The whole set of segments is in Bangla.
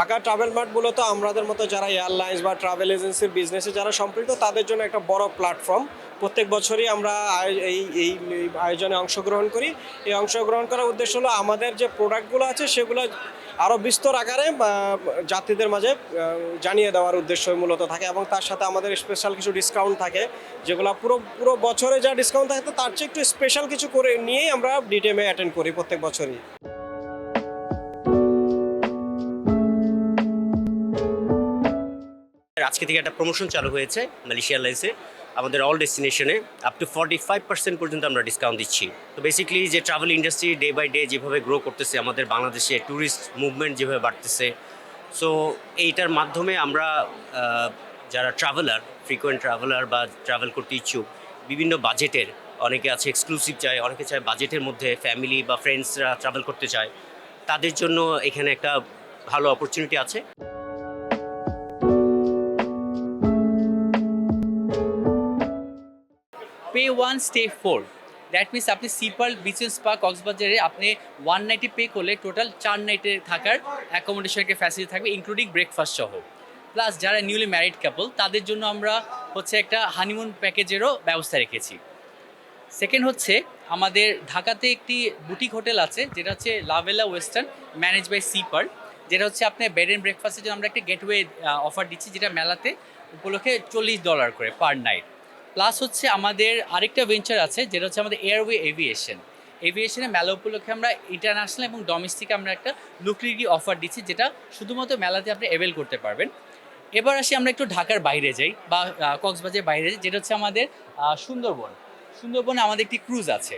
ঢাকা ট্রাভেল মার্ট মূলত আমাদের মতো যারা এয়ারলাইন্স বা ট্রাভেল এজেন্সির বিজনেসে যারা সম্পৃক্ত, তাদের জন্য একটা বড় প্ল্যাটফর্ম প্রত্যেক বছরই আমরা এই এই আয়োজনে অংশগ্রহণ করি। এই অংশগ্রহণ করার উদ্দেশ্য হলো আমাদের যে প্রোডাক্টগুলো আছে, সেগুলো আরও বিস্তর আকারে যাত্রীদের মাঝে জানিয়ে দেওয়ার উদ্দেশ্য মূলত থাকে এবং তার সাথে আমাদের স্পেশাল কিছু ডিসকাউন্ট থাকে, যেগুলো পুরো পুরো বছরে যা ডিসকাউন্ট থাকে, তার চেয়ে একটু স্পেশাল কিছু করে নিয়েই আমরা ডিটেমে অ্যাটেন্ড করি প্রত্যেক বছরই। আজকে থেকে একটা প্রমোশন চালু হয়েছে মালয়েশিয়া এয়ারলাইন্সে আমাদের all ডেস্টিনেশনে up to forty five percent পর্যন্ত আমরা ডিসকাউন্ট দিচ্ছি। তো বেসিক্যালি যে travel industry day by day যেভাবে গ্রো করতেছে, আমাদের বাংলাদেশে ট্যুরিস্ট মুভমেন্ট যেভাবে বাড়তেছে সো এইটার মাধ্যমে আমরা যারা ট্রাভেলার ফ্রিকোয়েন্ট ট্রাভেলার বা ট্রাভেল করতে ইচ্ছুক, বিভিন্ন বাজেটের অনেকে আছে এক্সক্লুসিভ চায়, অনেকে চায় বাজেটের মধ্যে ফ্যামিলি বা ফ্রেন্ডসরা ট্রাভেল করতে চায়, তাদের জন্য এখানে একটা ভালো অপরচুনিটি আছে। One stay four that means আপনি সিপাল বিচেস স্পা কক্সবাজারে আপনি ওয়ান নাইটে পে করলে টোটাল চার নাইটে থাকার অ্যাকোমোডেশনকে ফ্যাসিলিটি থাকবে ইনক্লুডিং ব্রেকফাস্ট সহ। প্লাস যারা নিউলি ম্যারিড কাপল তাদের জন্য আমরা হচ্ছে একটা হানিমুন প্যাকেজেরও ব্যবস্থা রেখেছি। সেকেন্ড হচ্ছে আমাদের ঢাকাতে একটি বুটিক হোটেল আছে, যেটা হচ্ছে লাভেলা ওয়েস্টার্ন ম্যানেজ বাই সিপার যেটা হচ্ছে আপনি বেড অ্যান্ড ব্রেকফাস্টের জন্য আমরা একটা গেটওয়ে অফার দিচ্ছি, যেটা মেলাতে উপলক্ষে চল্লিশ ডলার করে পার নাইট প্লাস হচ্ছে আমাদের আরেকটা ভেঞ্চার আছে, যেটা হচ্ছে আমাদের এয়ারওয়ে এভিয়েশন এভিয়েশনে মেলা উপলক্ষে আমরা ইন্টারন্যাশনাল এবং ডোমেস্টিক আমরা একটা লুক্রিটি অফার দিচ্ছি, যেটা শুধুমাত্র মেলাতে আপনি অ্যাভেল করতে পারবেন। এবার আসি আমরা একটু ঢাকার বাইরে যাই, বা কক্সবাজারের বাইরে যাই, যেটা হচ্ছে আমাদের সুন্দরবন। সুন্দরবনে আমাদের একটি ক্রুজ আছে।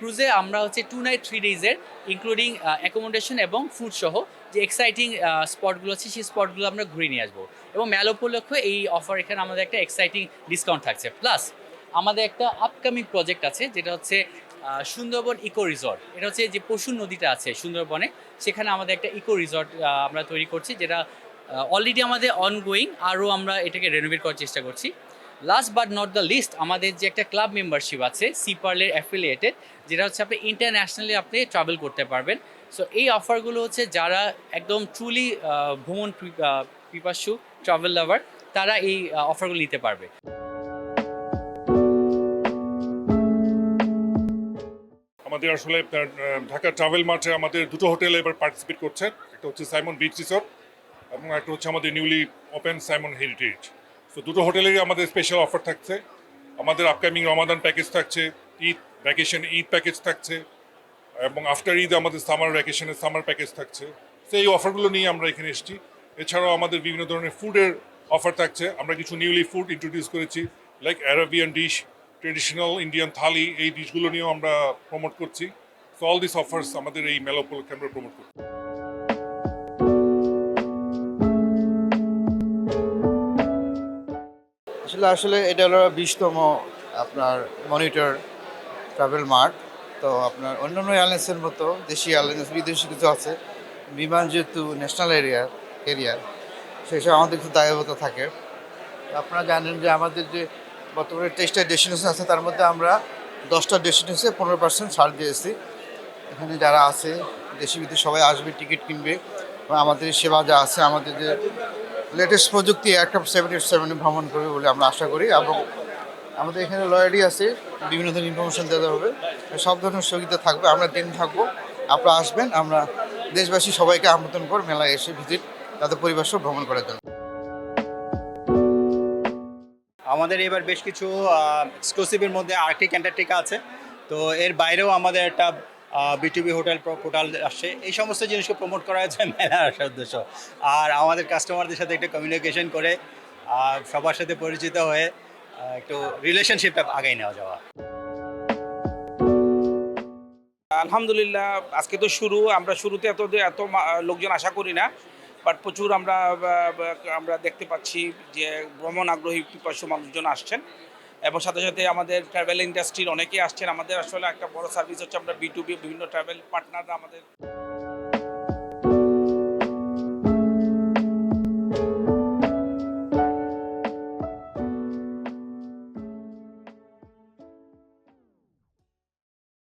ক্রুজে আমরা হচ্ছে টু নাইট থ্রি ডেজের ইনক্লুডিং অ্যাকোমোডেশন এবং ফুড সহ যে এক্সাইটিং স্পটগুলো আছে, সেই স্পটগুলো আমরা ঘুরে নিয়ে আসব। এবং মেলা উপলক্ষে এই অফার এখানে আমাদের একটা এক্সাইটিং ডিসকাউন্ট থাকছে। প্লাস আমাদের একটা আপকামিং প্রজেক্ট আছে, যেটা হচ্ছে সুন্দরবন ইকো রিসর্ট এটা হচ্ছে যে পশু নদীটা আছে সুন্দরবনে। সেখানে আমাদের একটা ইকো রিসর্ট আমরা তৈরি করছি, যেটা অলরেডি আমাদের অনগোয়িং আরও আমরা এটাকে রেনোভেট করার চেষ্টা করছি। Last but not the least আমাদের যে একটা ক্লাব মেম্বারশিপ আছে সিপার্লের অ্যাফিলিয়েটেড যেটা হচ্ছে আপনি ইন্টারন্যাশনালি আপনি ট্রাভেল করতে পারবেন। সো এই অফারগুলো হচ্ছে যারা একদম ট্রুলি ভ্রমণ পিপাসু ট্রাভেল লাভার তারা এই অফারগুলো নিতে পারবে। আমাদের আসলে ঢাকা ট্রাভেল মার্টে আমাদের দুটো হোটেল এবার পার্টিসিপেট করছে। একটা হচ্ছে সাইমন বিচ রিসর্ট এবং একটা হচ্ছে আমাদের নিউলি ওপেন সাইমন হেরিটেজ তো দুটো হোটেলেরই আমাদের স্পেশাল অফার থাকছে। আমাদের আপকামিং রমাদান প্যাকেজ থাকছে ঈদ ভ্যাকেশন ঈদ প্যাকেজ থাকছে, এবং আফটার ঈদ আমাদের সামার ভ্যাকেশনের সামার প্যাকেজ থাকছে। তো এই অফারগুলো নিয়ে আমরা এখানে এসেছি। এছাড়াও আমাদের বিভিন্ন ধরনের ফুডের অফার থাকছে। আমরা কিছু নিউলি ফুড ইন্ট্রোডিউস করেছি like Arabian dish traditional Indian thali এই ডিশগুলো নিয়েও আমরা প্রমোট করছি। সো অল দিস অফার্স আমাদের এই মেলা উপলক্ষে আমরা প্রমোট করছি। আসলে আসলে এটা হলো বিশতম আপনার মনিটর ট্রাভেল মার্ট তো আপনার অন্যান্য এয়ারলাইন্সের মতো, দেশি এয়ারলাইন্স বিদেশি কিছু আছে। বিমান যেহেতু ন্যাশনাল এরিয়ার এরিয়ার সেসব আমাদের কিছু দায়বদ্ধতা থাকে। আপনারা জানেন যে আমাদের যে বর্তমানে তেইশটা ডেস্টিনেশন আছে, তার মধ্যে আমরা দশটা ডেস্টিনেশনে পনেরো পার্সেন্ট ছাড় দিয়েছি। এখানে যারা আছে, দেশি বিদেশি সবাই আসবে টিকিট কিনবে। আমাদের সেবা যা আছে, আমাদের যে লেটেস্ট প্রযুক্তি এয়ারক্রাফট সেভেন সেভেনে ভ্রমণ করবে বলে আমরা আশা করি এবং আমাদের এখানে লয়ারি আছে, বিভিন্ন ধরনের ইনফরমেশন দেওয়া হবে। সব ধরনের সুবিধা থাকবে, আমরা দিন থাকব, আপনারা আসবেন, আমরা দেশবাসী সবাইকে আমন্ত্রণ করে মেলায় এসে ভিজিট, তাদের পরিবার সহ ভ্রমণ করার জন্য। আমাদের এবার বেশ কিছু এক্সক্লুসিভের মধ্যে আর্কটিক অ্যান্টার্কটিকা আছে। তো এর বাইরেও আমাদের একটা বিটিভি হোটেল পোর্টাল আসছে। এই সমস্ত জিনিসকে প্রমোট করা হচ্ছে মেলা আসার উদ্দেশ্য। আর আমাদের কাস্টমারদের সাথে একটু কমিউনিকেশন করে সবার সাথে পরিচিত হয়ে একটু রিলেশনশিপটা আগাই নেওয়া যাওয়া। আলহামদুলিল্লাহ, আজকে তো শুরু। আমরা শুরুতে এত এত লোকজন আশা করি না বাট প্রচুর আমরা আমরা দেখতে পাচ্ছি যে ভ্রমণ আগ্রহী পিপাসু মানুষজন আসছেন। এবং সাথে সাথে আমাদের ট্রাভেল ইন্ডাস্ট্রির অনেকেই আসছেন। আমাদের আসলে একটা বড় সার্ভিস হচ্ছে আমরা বি টু বি বিভিন্ন ট্রাভেল পার্টনাররা আমাদের